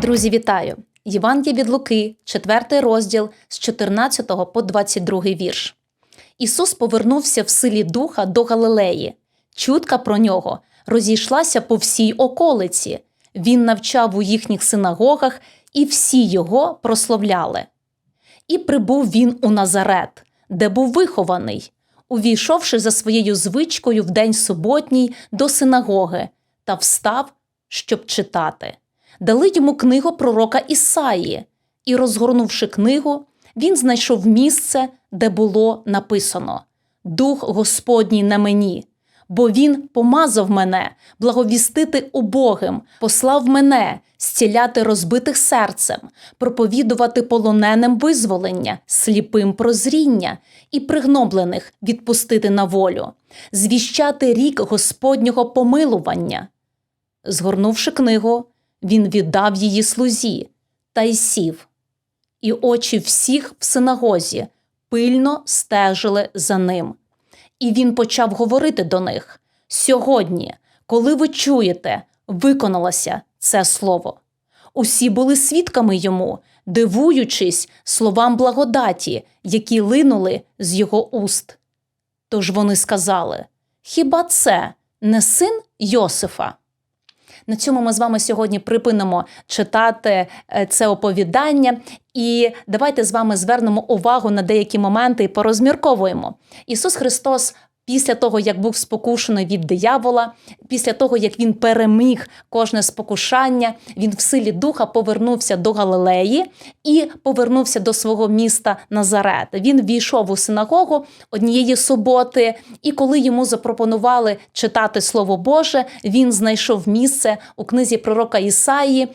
Друзі, вітаю! Євангеліє від Луки, 4 розділ з 14 по 22 вірш. Ісус повернувся в силі духа до Галилеї. Чутка про нього розійшлася по всій околиці. Він навчав у їхніх синагогах, і всі його прославляли. І прибув він у Назарет, де був вихований, увійшовши за своєю звичкою в день суботній до синагоги, та встав, щоб читати. Дали йому книгу пророка Ісаї, і, розгорнувши книгу, він знайшов місце, де було написано: Дух Господній на мені, бо він помазав мене, благовістити убогим, послав мене, зціляти розбитих серцем, проповідувати полоненим визволення, сліпим прозріння і пригноблених відпустити на волю, звіщати рік Господнього помилування. Згорнувши книгу, він віддав її слузі та й сів. І очі всіх в синагозі пильно стежили за ним. І він почав говорити до них: Сьогодні, коли ви чуєте, виконалося це слово. Усі були свідками йому, дивуючись словам благодаті, які линули з його уст. Тож вони сказали: Хіба це не син Йосифа? На цьому ми з вами сьогодні припинимо читати е, це оповідання, і давайте з вами звернемо увагу на деякі моменти і порозмірковуємо. Ісус Христос. Після того, як був спокушений від диявола, після того, як він переміг кожне спокушання, він в силі духа повернувся до Галилеї і повернувся до свого міста Назарет. Він війшов у синагогу однієї суботи, і коли йому запропонували читати Слово Боже, він знайшов місце у книзі пророка Ісаї,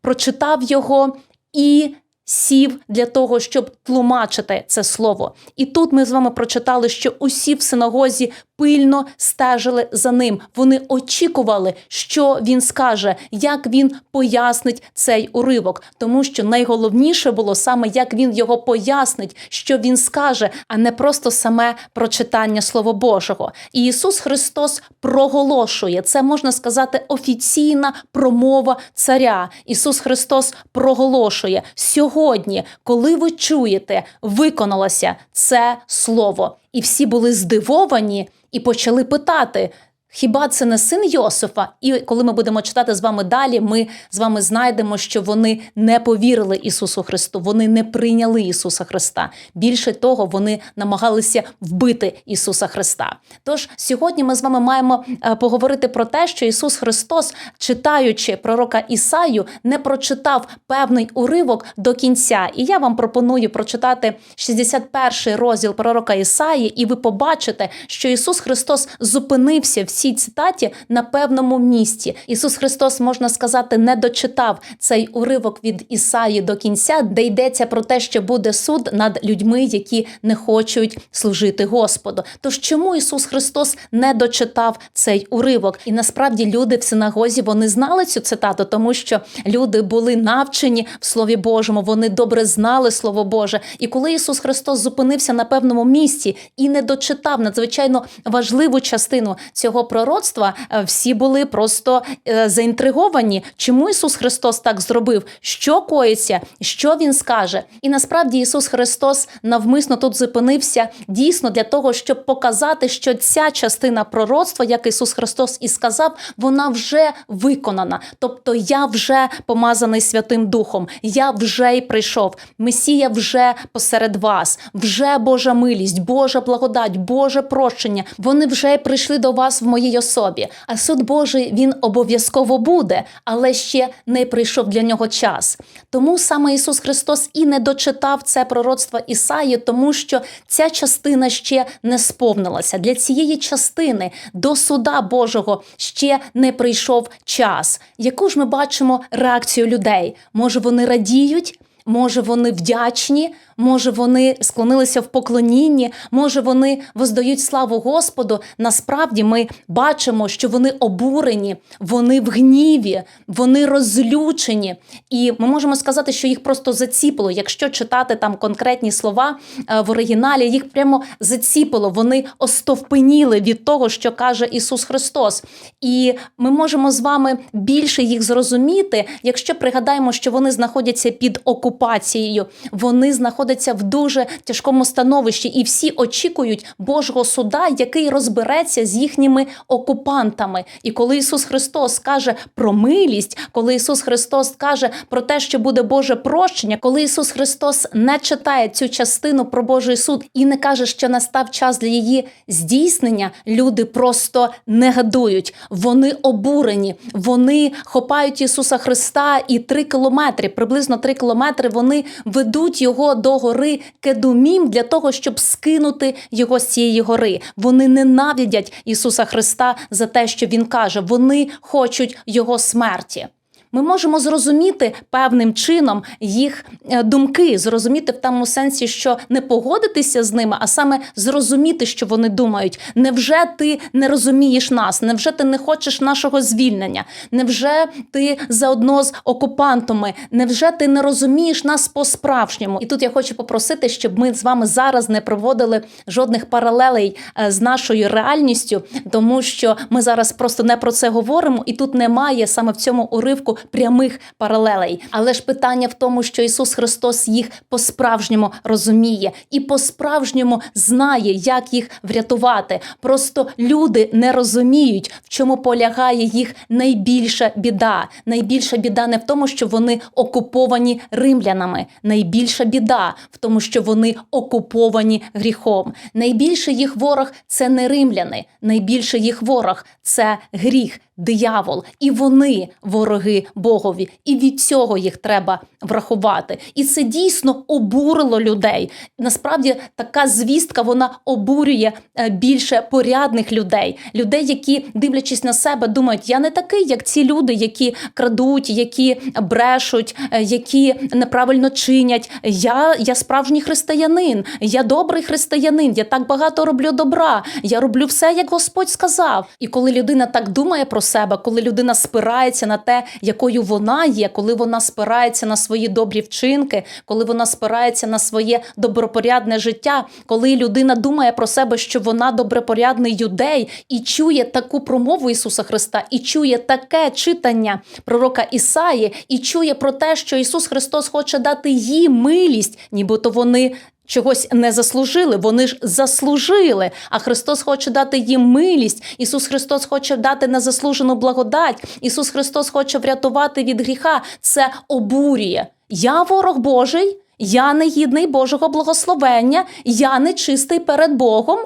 прочитав його і сів для того, щоб тлумачити це слово. І тут ми з вами прочитали, що усі в синагозі пильно стежили за ним. Вони очікували, що він скаже, як він пояснить цей уривок, тому що найголовніше було саме як він його пояснить, що він скаже, а не просто саме прочитання Слова Божого. І Ісус Христос проголошує це, можна сказати, офіційна промова царя. Ісус Христос проголошує сьогодні, коли ви чуєте, виконалося це слово, і всі були здивовані і почали питати. Хіба це не син Йосифа? І коли ми будемо читати з вами далі, ми з вами знайдемо, що вони не повірили Ісусу Христу, вони не прийняли Ісуса Христа. Більше того, вони намагалися вбити Ісуса Христа. Тож сьогодні ми з вами маємо е, поговорити про те, що Ісус Христос, читаючи пророка Ісаю, не прочитав певний уривок до кінця. І я вам пропоную прочитати 61 розділ пророка Ісаї, і ви побачите, що Ісус Христос зупинився в цій цитаті на певному місці. Ісус Христос, можна сказати, не дочитав цей уривок від Ісаї до кінця, де йдеться про те, що буде суд над людьми, які не хочуть служити Господу. Тож чому Ісус Христос не дочитав цей уривок? І насправді люди в синагозі вони знали цю цитату, тому що люди були навчені в Слові Божому, вони добре знали Слово Боже. І коли Ісус Христос зупинився на певному місці і не дочитав надзвичайно важливу частину цього пророцтва, е, всі були просто е, заінтриговані, чому Ісус Христос так зробив, що коїться, що Він скаже. І насправді Ісус Христос навмисно тут зупинився дійсно для того, щоб показати, що ця частина пророцтва, як Ісус Христос і сказав, вона вже виконана. Тобто я вже помазаний Святим Духом, я вже й прийшов. Месія вже посеред вас, вже Божа милість, Божа благодать, Боже прощення. Вони вже прийшли до вас в моїй особі. А суд Божий він обов'язково буде, але ще не прийшов для нього час. Тому саме Ісус Христос і не дочитав це пророцтво Ісаї, тому що ця частина ще не сповнилася. Для цієї частини до суда Божого ще не прийшов час. Яку ж ми бачимо реакцію людей? Може, вони радіють? Може, вони вдячні, може вони склонилися в поклонінні, може вони воздають славу Господу. Насправді ми бачимо, що вони обурені, вони в гніві, вони розлючені. І ми можемо сказати, що їх просто заціпило. Якщо читати там конкретні слова е, в оригіналі, їх прямо заціпило. Вони остовпеніли від того, що каже Ісус Христос. І ми можемо з вами більше їх зрозуміти, якщо пригадаємо, що вони знаходяться під окупацією, вони знаходяться в дуже тяжкому становищі, і всі очікують Божого суда, який розбереться з їхніми окупантами. І коли Ісус Христос каже про милість, коли Ісус Христос каже про те, що буде Боже прощення, коли Ісус Христос не читає цю частину про Божий суд і не каже, що настав час для її здійснення, люди просто негодують, вони обурені, вони хопають Ісуса Христа і три кілометри, приблизно три кілометри, вони ведуть його до гори Кедумім для того, щоб скинути його з цієї гори. Вони ненавидять Ісуса Христа за те, що Він каже. Вони хочуть Його смерті. Ми можемо зрозуміти певним чином їх е, думки, зрозуміти в тому сенсі, що не погодитися з ними, а саме зрозуміти, що вони думають. Невже ти не розумієш нас? Невже ти не хочеш нашого звільнення? Невже ти заодно з окупантами? Невже ти не розумієш нас по-справжньому? І тут я хочу попросити, щоб ми з вами зараз не проводили жодних паралелей е, з нашою реальністю, тому що ми зараз просто не про це говоримо, і тут немає саме в цьому уривку прямих паралелей. Але ж питання в тому, що Ісус Христос їх по-справжньому розуміє і по-справжньому знає, як їх врятувати. Просто люди не розуміють, в чому полягає їх найбільша біда. Найбільша біда не в тому, що вони окуповані римлянами. Найбільша біда в тому, що вони окуповані гріхом. Найбільший їх ворог це не римляни. Найбільший їх ворог це гріх диявол, і вони вороги Богові, і від цього їх треба врахувати. І це дійсно обурило людей. Насправді така звістка вона обурює е, більше порядних людей, людей, які, дивлячись на себе, думають, я не такий, як ці люди, які крадуть, які брешуть, е, які неправильно чинять. Я, Я справжній християнин, я добрий християнин, я так багато роблю добра, я роблю все, як Господь сказав. І коли людина так думає про себе, коли людина спирається на те, якою вона є, коли вона спирається на свої добрі вчинки, коли вона спирається на своє добропорядне життя, коли людина думає про себе, що вона добропорядний юдей, і чує таку промову Ісуса Христа, і чує таке читання пророка Ісаї, і чує про те, що Ісус Христос хоче дати їм милість, нібито вони чогось не заслужили. Вони ж заслужили. А Христос хоче дати їм милість. Ісус Христос хоче дати незаслужену благодать. Ісус Христос хоче врятувати від гріха. Це обурює. Я ворог Божий, я не гідний Божого благословення, я не чистий перед Богом.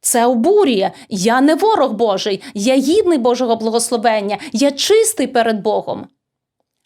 Це обурює. Я не ворог Божий, я гідний Божого благословення, я чистий перед Богом.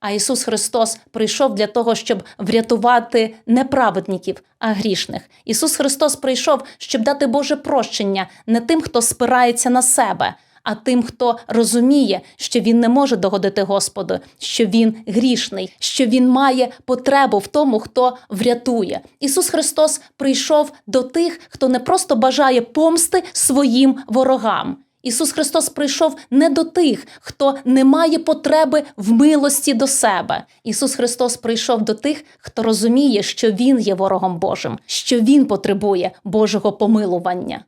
А Ісус Христос прийшов для того, щоб врятувати не праведників, а грішних. Ісус Христос прийшов, щоб дати Боже прощення не тим, хто спирається на себе, а тим, хто розуміє, що він не може догодити Господу, що він грішний, що він має потребу в тому, хто врятує. Ісус Христос прийшов до тих, хто не просто бажає помсти своїм ворогам. Ісус Христос прийшов не до тих, хто не має потреби в милості до себе. Ісус Христос прийшов до тих, хто розуміє, що Він є ворогом Божим, що Він потребує Божого помилування.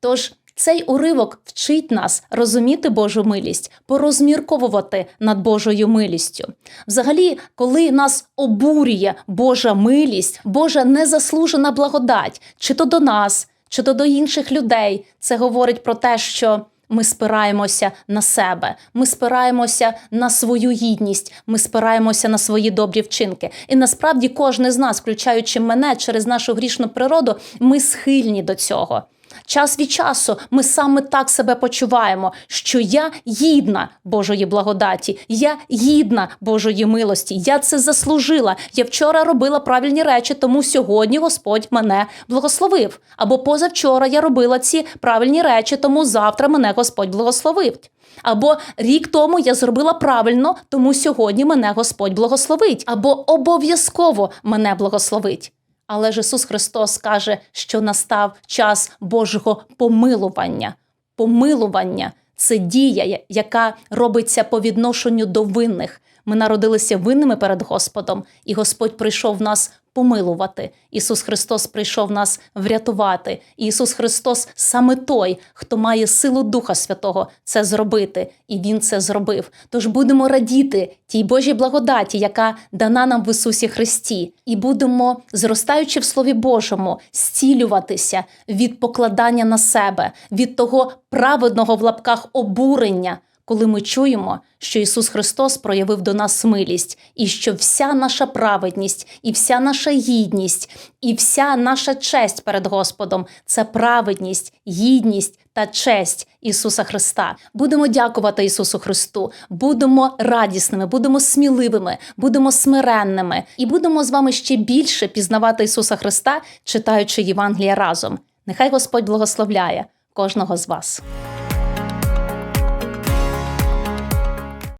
Тож цей уривок вчить нас розуміти Божу милість, порозмірковувати над Божою милістю. Взагалі, коли нас обурює Божа милість, Божа незаслужена благодать, чи то до нас, чи то до інших людей, це говорить про те, що ми спираємося на себе, ми спираємося на свою гідність, ми спираємося на свої добрі вчинки. І насправді кожен з нас, включаючи мене через нашу грішну природу, ми схильні до цього. Час від часу ми саме так себе почуваємо, що я гідна Божої благодаті, я гідна Божої милості. Я це заслужила. Я вчора робила правильні речі, тому сьогодні Господь мене благословив. Або позавчора я робила ці правильні речі, тому завтра мене Господь благословив. Або рік тому я зробила правильно, тому сьогодні мене Господь благословить. Або обов'язково мене благословить. Але ж Ісус Христос каже, що настав час Божого помилування. Помилування це дія, яка робиться по відношенню до винних. Ми народилися винними перед Господом, і Господь прийшов нас помилувати. Ісус Христос прийшов нас врятувати. Ісус Христос саме той, хто має силу Духа Святого це зробити, і Він це зробив. Тож будемо радіти тій Божій благодаті, яка дана нам в Ісусі Христі, і будемо, зростаючи в Слові Божому, зцілюватися від покладання на себе, від того праведного в лапках обурення коли ми чуємо, що Ісус Христос проявив до нас милість, і що вся наша праведність, і вся наша гідність, і вся наша честь перед Господом це праведність, гідність та честь Ісуса Христа. Будемо дякувати Ісусу Христу, будемо радісними, будемо сміливими, будемо смиренними і будемо з вами ще більше пізнавати Ісуса Христа, читаючи Євангелія разом. Нехай Господь благословляє кожного з вас.